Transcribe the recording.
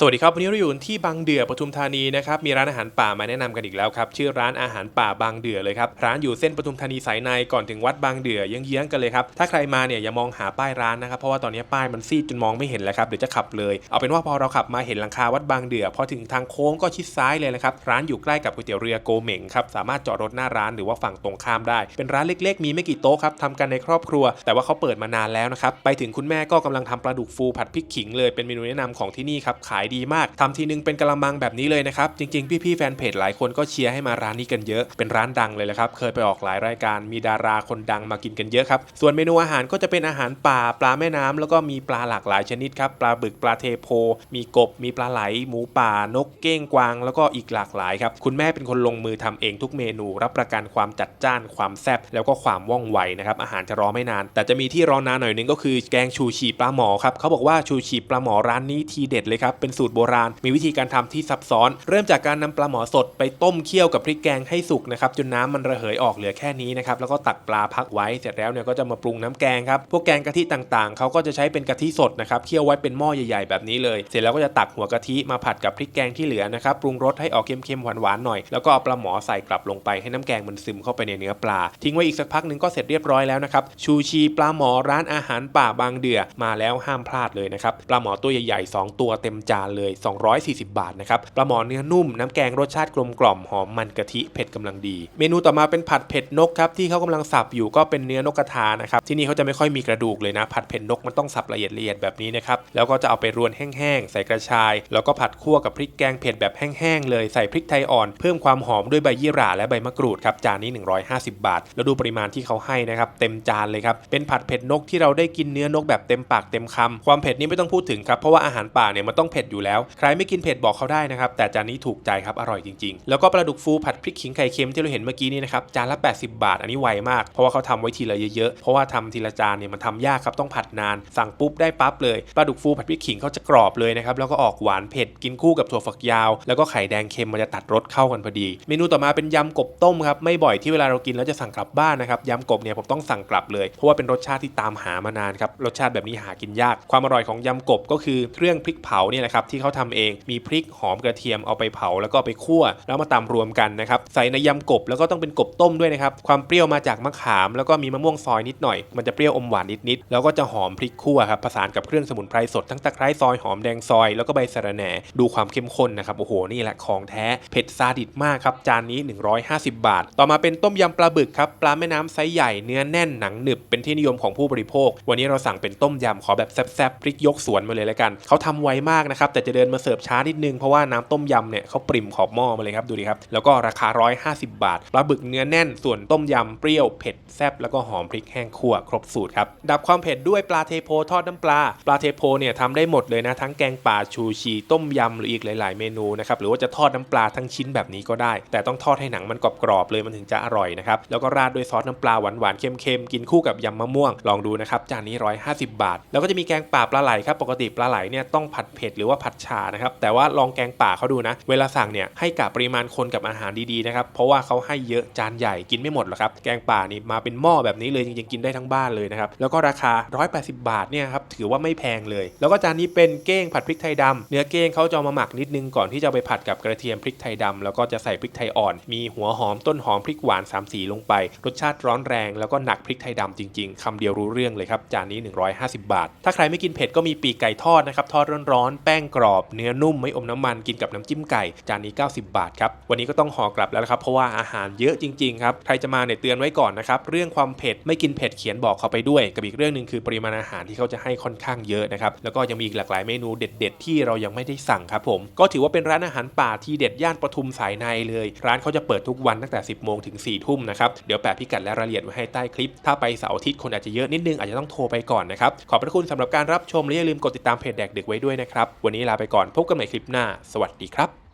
สวัสดีครับ วันนี้เราอยู่ที่บางเดือปทุมธานีนะครับมีร้านอาหารป่ามาแนะนำกันอีกแล้วครับชื่อร้านอาหารป่าบางเดือเลยครับร้านอยู่เส้นปทุมธานีสายในก่อนถึงวัดบางเดือเยื้องๆกันเลยครับถ้าใครมาเนี่ยอย่ามองหาป้ายร้านนะครับเพราะว่าตอนนี้ป้ายมันซีดจนมองไม่เห็นแล้วครับเดี๋ยวจะขับเลยเอาเป็นว่าพอเราขับมาเห็นหลังคาวัดบางเดือพอถึงทางโค้งก็ชิดซ้ายเลยนะครับร้านอยู่ใกล้กับก๋วยเตี๋ยวเรือโกเหม่งครับสามารถจอดรถหน้าร้านหรือว่าฝั่งตรงข้ามได้ เป็นร้านเล็ก ๆ มีไม่กี่โต๊ะครับทำกันในครอบครัว แต่ว่าเขาเปิดมานานแล้วนะครับไปถึงคุณแม่ก็กำลังทำปลาดุกฟูผัดพริกขิงเลยเป็นเมนูแนะนำของที่นี่ครับขายดีมากทำทีนึงเป็นกะละมังแบบนี้เลยนะครับ จริง ๆ พี่ๆแฟนเพจหลายคนก็เชียร์ให้มาร้านนี้กันเยอะ เป็นร้านดังเลยแหละครับ เคยไปออกหลายรายการมีดาราคนดังมากินกันเยอะครับ ส่วนเมนูอาหารก็จะเป็นอาหารป่าปลาแม่น้ำแล้วก็มีปลาหลากหลายชนิดครับปลาบึกปลาเทโพ มีกบมีปลาไหล หมูป่านกเก้งกวาง แล้วก็อีกหลากหลายครับคุณแม่เป็นคนลงมือทำเองทุกเมนู รับประกันความจัดจ้านความแซ่บแล้วก็ความว่องไวนะครับอาหารจะรอไม่นาน แต่จะมีที่รอนานหน่อยนึงก็คือแกงชูชีปลาหมอครับเขาบอกว่าชูชีปลาหมอร้านนี้ทีเด็ดเลยครับเป็นสูตรโบราณ มีวิธีการทำที่ซับซ้อน เริ่มจากการนำปลาหมอสดไปต้มเคี่ยวกับพริกแกงให้สุกนะครับจนน้ำมันระเหยออกเหลือแค่นี้นะครับแล้วก็ตักปลาพักไว้เสร็จแล้วเนี่ยก็จะมาปรุงน้ำแกงครับพวกแกงกะทิต่างๆเขาก็จะใช้เป็นกะทิสดนะครับเคี่ยวไว้เป็นหม้อใหญ่ๆแบบนี้เลย เสร็จแล้วก็จะตักหัวกะทิมาผัดกับพริกแกงที่เหลือนะครับปรุงรสให้ออกเค็มๆหวานๆหน่อยแล้วก็เอาปลาหมอใส่กลับลงไปให้น้ำแกงมันซึมเข้าไปในเนื้อปลา ทิ้งไว้อีกสักพักหนึ่งก็เสร็จเรียบร้อยแล้วนะครับชูชีปลาหมอร้านอาหารป่าบางเดือมาแล้วห้ามพลาดเลยนะครับปลาหมอตัวใหญ่ๆสองตัวเต็มจานเลย 240 บาทนะครับ ปลาหมอเนื้อนุ่ม น้ำแกงรสชาติกลมกล่อมหอมมันกะทิเผ็ดกำลังดี เมนูต่อมาเป็นผัดเผ็ดนกครับที่เขากำลังสับอยู่ก็เป็นเนื้อนกกระทานะครับ ที่นี่เขาจะไม่ค่อยมีกระดูกเลยนะ ผัดเผ็ดนกมันต้องสับละเอียดละเอียดแบบนี้นะครับ แล้วก็จะเอาไปรวนแห้งๆ ใส่กระชาย แล้วก็ผัดคั่วกับพริกแกงเผ็ดแบบแห้งๆ เลยใส่พริกไทยอ่อน เพิ่มความหอมด้วยใบยี่หร่าและใบมะกรูดครับจานนี้ 150 บาท แล้วดูปริมาณที่เขาให้นะครับเต็มจานเลยครับเป็นผัดเผ็ดนกที่เราได้กินเนื้อนกแบบเต็มปากเต็มคำความเผ็ดนี้ไม่ต้องพูดถึงครับเพราะว่าอาหารป่าเนี่ยมันต้องเผ็ดอยู่แล้ว ใครไม่กินเผ็ดบอกเขาได้นะครับ แต่จานนี้ถูกใจครับ อร่อยจริงๆ แล้วก็ปลาดุกฟูผัดพริกขิงไข่เค็มที่เราเห็นเมื่อกี้นี้นะครับ จานละ 80 บาท อันนี้ไวมาก เพราะว่าเขาทำไว้ทีละเยอะๆ เพราะว่าทำทีละจานเนี่ยมันทำยากครับ ต้องผัดนาน สั่งปุ๊บได้ปั๊บเลย ปลาดุกฟูผัดพริกขิงเขาจะกรอบเลยนะครับ แล้วก็ออกหวานเผ็ด กินคู่กับถั่วฝักยาว แล้วก็ไข่แดงเค็มมันจะตัดรสเข้ากันพอดี เมนูต่อมาเป็นยำกบต้มครับ ไม่บ่อยที่เวลาเรากินแล้วจะสั่งกลับบ้านนะครับ ยำกบเนี่ยผมต้องสั่งกลับเลย เพราะว่าเป็นรสชาติที่ตามหามานานครับ รสชาติแบบนี้หากินยาก ความอร่อยของยำกบก็คือเครื่องพริกเผาเนี่ยแหละครับที่เขาทำเอง มีพริกหอมกระเทียมเอาไปเผาแล้วก็ไปคั่วแล้วมาตำรวมกันนะครับใส่ในยำกบแล้วก็ต้องเป็นกบต้มด้วยนะครับความเปรี้ยวมาจากมะขามแล้วก็มีมะม่วงซอยนิดหน่อยมันจะเปรี้ยวอมหวานนิดๆแล้วก็จะหอมพริกคั่วครับผสานกับเครื่องสมุนไพรสดทั้งตะไคร้ซอยหอมแดงซอยแล้วก็ใบสะระแหน่ดูความเข้มข้นนะครับโอ้โหนี่แหละของแท้เผ็ดซาดิสมากครับจานนี้ 150 บาท ต่อมาเป็นต้มยำปลาบึกครับปลาแม่น้ำไซส์ใหญ่เนื้อแน่นหนังหนึบเป็นที่นิยมของผู้บริโภค วันนี้เราสั่งเป็นต้มยำขอแบบแซ่บๆพริกยกสวนมาเลยแล้วกันเขาทำไวมากนะครับแต่จะเดินมาเสิร์ฟช้านิดนึงเพราะว่าน้ำต้มยำเนี่ยเขาปริมขอบหม้อมาเลยครับดูดิครับแล้วก็ราคา 150 บาทปลาบึกเนื้อแน่นส่วนต้มยำเปรี้ยวเผ็ดแซ่บแล้วก็หอมพริกแห้งคั่วครบสูตรครับดับความเผ็ดด้วยปลาเทโพทอดน้ำปลาปลาเทโพเนี่ยทำได้หมดเลยนะทั้งแกงป่าชูชีต้มยำหรืออีกหลาย ๆ เมนูนะครับหรือว่าจะทอดน้ำปลาทั้งชิ้นแบบนี้ก็ได้ แต่ต้องทอดให้หนังมันกรอบๆเลยมันถึงจะอร่อยนะครับแล้วก็ราดด้วยซอสน้ำปลาหวานๆเค็มๆกินคู่กับยำมะม่วงลองดูนะครับจานนี้ 150 บาท แล้วก็จะมีแกงป่าปลาไหลครับปกติปลาไหลเนี่ยต้องผัดเผ็ดหรือว่าผัดชานะครับ แต่ว่าลองแกงป่าเขาดูนะ เวลาสั่งเนี่ยให้กะปริมาณคนกับอาหารดีๆนะครับ เพราะว่าเขาให้เยอะจานใหญ่กินไม่หมดหรอกครับ แกงป่านี่มาเป็นหม้อแบบนี้เลยจริงๆกินได้ทั้งบ้านเลยนะครับ แล้วก็ราคา 180 บาทเนี่ยครับถือว่าไม่แพงเลย แล้วก็จานนี้เป็นเก้งผัดพริกไทยดำเนื้อเก้งเขาจะมาหมักนิดนึงก่อนที่จะไปผัดกับกระเทียมพริกไทยดำแล้วก็จะใส่พริกไทยอ่อน มีหัวหอมต้นหอมพริกหวาน3สีลงไป รสชาติร้อนแรงแล้วก็หนักพริกไทยดำจริง ๆคำเดียวรู้เรื่องเลยครับจานนี้ 150 บาท ถ้าใครไม่กินเผ็ดก็มีปีกไก่ทอดนะครับทอดร้อนๆแป้งกรอบเนื้อนุ่มไม่อมน้ำมันกินกับน้ำจิ้มไก่จานนี้ 90 บาทครับวันนี้ก็ต้องห่อกลับแล้วครับเพราะว่าอาหารเยอะจริงๆครับใครจะมาเนี่ยเตือนไว้ก่อนนะครับเรื่องความเผ็ดไม่กินเผ็ดเขียนบอกเขาไปด้วยกับอีกเรื่องหนึ่งคือปริมาณอาหารที่เขาจะให้ค่อนข้างเยอะนะครับแล้วก็ยังมีอีกหลากหลายเมนูเด็ด ๆ ที่เรายังไม่ได้สั่งครับผมก็ถือว่าเป็นร้านอาหารป่าที่เด็ดย่านปทุมสายในเลย ร้านเขาจะเปิดทุกวันตั้งแต่ 10โมงถึง4ทุ่มนะครับเดี๋ยวแปะพิกัดและรายละเอียดไว้ให้ใต้คลิป ถ้าไปเสาร์อาทิตย์คนอาจจะเยอะนิดนึงอาจจะต้องโทรไปก่อนนะครับขอบพระคุณสำหรับการรับชมและอย่าลืมกดติดตามเพจแดกดึกไว้ด้วยนะครับวันนี้ลาไปก่อนพบกันใหม่คลิปหน้า สวัสดีครับ